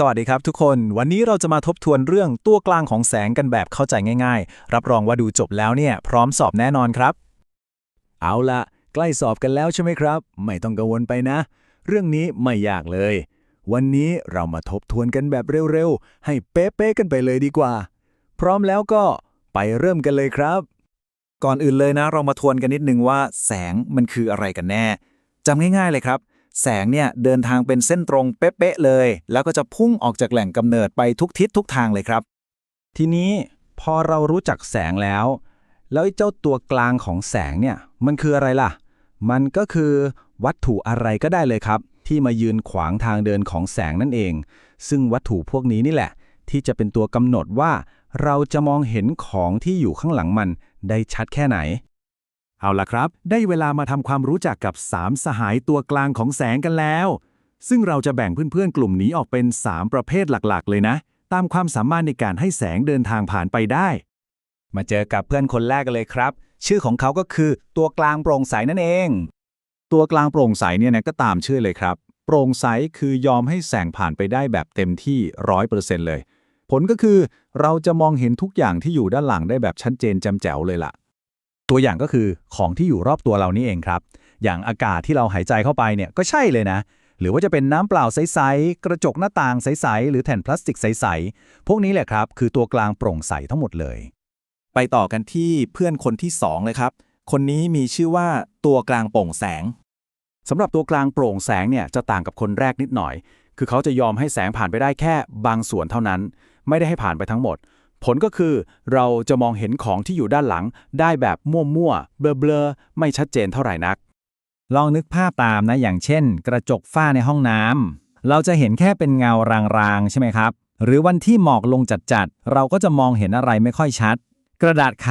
สวัสดีครับทุกคน วันนี้เราจะมาทบทวนเรื่องตัวกลางของแสงกันแบบเข้าใจง่าย ๆ รับรองว่าดูจบแล้วเนี่ย พร้อมสอบแน่นอนครับ เอาละใกล้สอบกันแล้วใช่ไหมครับ ไม่ต้องกังวลไปนะ เรื่องนี้ไม่ยากเลย วันนี้เรามาทบทวนกันแบบเร็วๆ ให้เป๊ะๆกันไปเลยดีกว่า พร้อมแล้วก็ไปเริ่มกันเลยครับ ก่อนอื่นเลยนะ เรามาทวนกันนิดนึงว่า แสงมันคืออะไรกันแน่จำง่าย ๆเลยครับ แสงเนี่ยเดินทางเป็นเส้นตรงเป๊ะๆเลย แล้วก็จะพุ่งออกจากแหล่งกำเนิดไปทุกทิศทุกทางเลยครับ ทีนี้พอเรารู้จักแสงแล้ว แล้วไอ้เจ้าตัวกลางของแสงเนี่ยมันคืออะไรล่ะ มันก็คือวัตถุอะไรก็ได้เลยครับ ที่มายืนขวางทางเดินของแสงนั่นเอง ซึ่งวัตถุพวกนี้นี่แหละ ที่จะเป็นตัวกำหนดว่า เราจะมองเห็นของที่อยู่ข้างหลังมันได้ชัดแค่ไหน เอาล่ะครับ ได้เวลามาทำความรู้จักกับ 3 สหายตัวกลางของแสงกันแล้ว ซึ่งเราจะแบ่งเพื่อนๆ กลุ่มนี้ออกเป็น 3 ประเภทหลักๆ เลยนะ ตามความสามารถในการให้แสงเดินทางผ่านไปได้ มาเจอกับเพื่อนคนแรกกันเลยครับ ชื่อของเขาก็คือตัวกลางโปร่งใสนั่นเอง ตัวกลางโปร่งใสเนี่ยนะก็ตามชื่อเลยครับ โปร่งใสคือยอมให้แสงผ่านไปได้แบบเต็มที่ร้อยเปอร์เซ็นต์เลย ผลก็คือเราจะมองเห็นทุกอย่างที่อยู่ด้านหลังได้แบบชัดเจนแจ่มแจ๋วเลยล่ะ ตัวอย่างก็คือของที่อยู่รอบตัวเรานี่เองครับ อย่างอากาศที่เราหายใจเข้าไปเนี่ยก็ใช่เลยนะ หรือว่าจะเป็นน้ำเปล่าใสๆ กระจกหน้าต่างใสๆ หรือแผ่นพลาสติกใสๆ พวกนี้แหละครับ คือตัวกลางโปร่งใสทั้งหมดเลย ไปต่อกันที่เพื่อนคนที่ 2 เลยครับ คนนี้มีชื่อว่าตัวกลางโปร่งแสงสำหรับตัวกลางโปร่งแสงเนี่ยจะต่างกับคนแรกนิดหน่อย คือเขาจะยอมให้แสงผ่านไปได้แค่บางส่วนเท่านั้น ไม่ได้ให้ผ่านไปทั้งหมด ผลก็คือเราจะมองเห็นของที่อยู่ด้านหลังได้แบบมั่วๆ เบลอๆ ไม่ชัดเจนเท่าไหร่นัก ลองนึกภาพตามนะ อย่างเช่น กระจกฝ้าในห้องน้ำ เราจะเห็นแค่เป็นเงารางๆ ใช่ไหมครับ หรือวันที่หมอกลงจัดๆ เราก็จะมองเห็นอะไรไม่ค่อยชัด กระดาษไข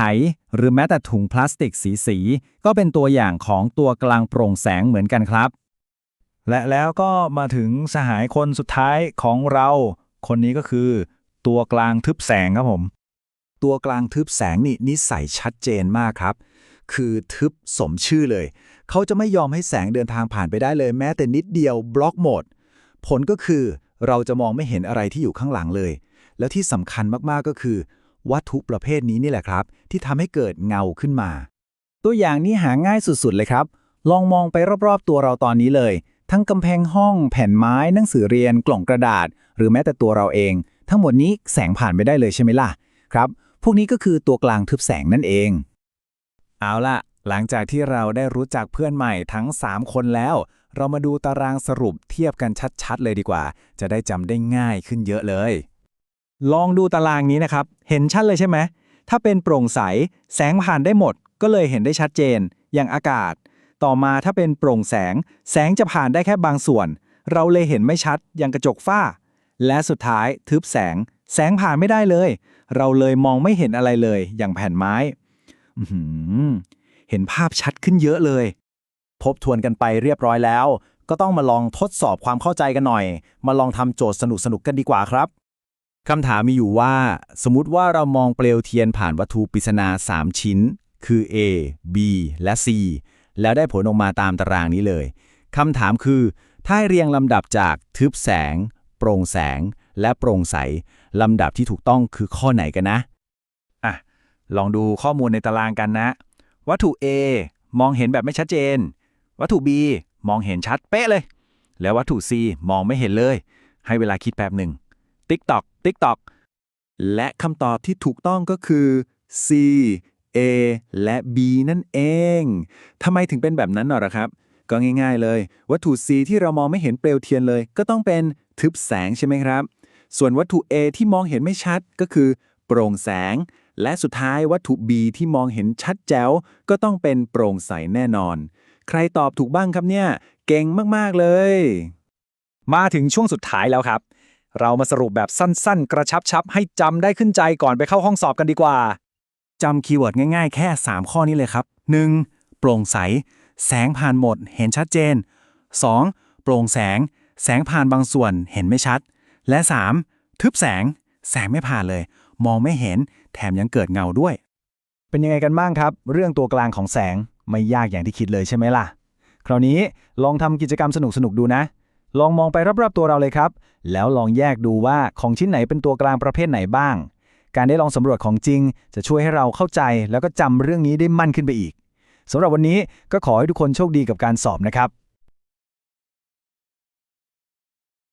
หรือแม้แต่ถุงพลาสติกสีๆ ก็เป็นตัวอย่างของตัวกลางโปร่งแสงเหมือนกันครับ และแล้วก็มาถึงสหายคนสุดท้ายของเรา คนนี้ก็คือ ตัวกลางทึบแสงครับผม ตัวกลางทึบแสงนี่นิสัยชัดเจนมากครับ คือทึบสมชื่อเลย เขาจะไม่ยอมให้แสงเดินทางผ่านไปได้เลยแม้แต่นิดเดียวบล็อกหมด ผลก็คือเราจะมองไม่เห็นอะไรที่อยู่ข้างหลังเลย แล้วที่สำคัญมากๆก็คือ วัตถุประเภทนี้นี่แหละครับ ที่ทำให้เกิดเงาขึ้นมา ตัวอย่างนี้หาง่ายสุดๆเลยครับ ลองมองไปรอบๆตัวเราตอนนี้เลย ทั้งกำแพงห้อง แผ่นไม้หนังสือเรียน กล่องกระดาษ หรือแม้แต่ตัวเราเอง ทั้งหมดนี้แสงผ่านไปได้เลยใช่ไหมล่ะ ครับ พวกนี้ก็คือตัวกลางทึบแสงนั่นเอง เอาล่ะ หลังจากที่เราได้รู้จักเพื่อนใหม่ทั้ง 3 คนแล้ว เรามาดูตารางสรุปเทียบกันชัดๆ เลยดีกว่า จะได้จำได้ง่ายขึ้นเยอะเลย ลองดูตารางนี้นะครับ เห็นชัดเลยใช่ไหมถ้าเป็นโปร่งใส แสงผ่านได้หมด ก็เลยเห็นได้ชัดเจน อย่างอากาศ ต่อมาถ้าเป็นโปร่งแสง แสงจะผ่านได้แค่บางส่วน เราเลยเห็นไม่ชัด อย่างกระจกฝ้า และสุดท้ายทึบแสง แสงผ่านไม่ได้เลย เราเลยมองไม่เห็นอะไรเลย อย่างแผ่นไม้เห็นภาพชัดขึ้นเยอะเลยทบทวนกันไปเรียบร้อยแล้ว ก็ต้องมาลองทดสอบความเข้าใจกันหน่อย มาลองทำโจทย์สนุกๆกันดีกว่าครับคำถามมีอยู่ว่า สมมติว่าเรามองเปลวเทียนผ่านวัตถุปริศนา 3 ชิ้น คือ A B และ C แล้วได้ผลออกมาตามตารางนี้เลยคำถามคือ ถ้าเรียงลำดับจากทึบแสง ร่งแสง และโปร่งใส ลำดับที่ถูกต้องคือข้อไหนกันนะอะลองดูข้อมูลในตารางกันนะ วัตถุ A มองเห็นแบบไม่ชัดเจน วัตถุ B มองเห็นชัดเป๊ะเลย แล้ววัตถุ C มองไม่เห็นเลย ให้เวลาคิดแป๊บหนึ่ง ติ๊กตอก ติ๊กตอก และคำตอบที่ถูกต้องก็คือ C A และ B นั่นเอง ทำไมถึงเป็นแบบนั้นหรอครับ ก็ง่ายๆเลย วัตถุ C ที่เรามองไม่เห็นเปลวเทียนเลย ก็ต้องเป็นทึบแสงใช่ไหมครับ ส่วนวัตถุ A ที่มองเห็นไม่ชัดก็คือ โปร่งแสง และสุดท้ายวัตถุ B ที่มองเห็นชัดแจ๋วก็ต้องเป็นโปร่งใสแน่นอน ใครตอบถูกบ้างครับเนี่ย เก่งมากๆเลย มาถึงช่วงสุดท้ายแล้วครับ เรามาสรุปแบบสั้นๆ กระชับชับให้จำได้ขึ้นใจก่อนไปเข้าห้องสอบกันดีกว่าจำคีย์เวิร์ดง่ายๆ แค่ 3 ข้อนี้เลยครับ 1. โปร่งใส แสงผ่านหมดเห็นชัดเจน 2. โปร่งแสง แสงผ่านบางส่วนเห็นไม่ชัด และ 3. ทึบแสง แสงไม่ผ่านเลย มองไม่เห็น แถมยังเกิดเงาด้วย เป็นยังไงกันบ้างครับ เรื่องตัวกลางของแสงไม่ยากอย่างที่คิดเลยใช่ไหมล่ะ คราวนี้ลองทำกิจกรรมสนุกๆดูนะ ลองมองไปรอบๆตัวเราเลยครับ แล้วลองแยกดูว่าของชิ้นไหนเป็นตัวกลางประเภทไหนบ้าง การได้ลองสำรวจของจริง จะช่วยให้เราเข้าใจแล้วก็จำเรื่องนี้ได้มั่นขึ้นไปอีก สำหรับวันนี้ก็ขอให้ทุกคนโชคดีกับการสอบนะครับ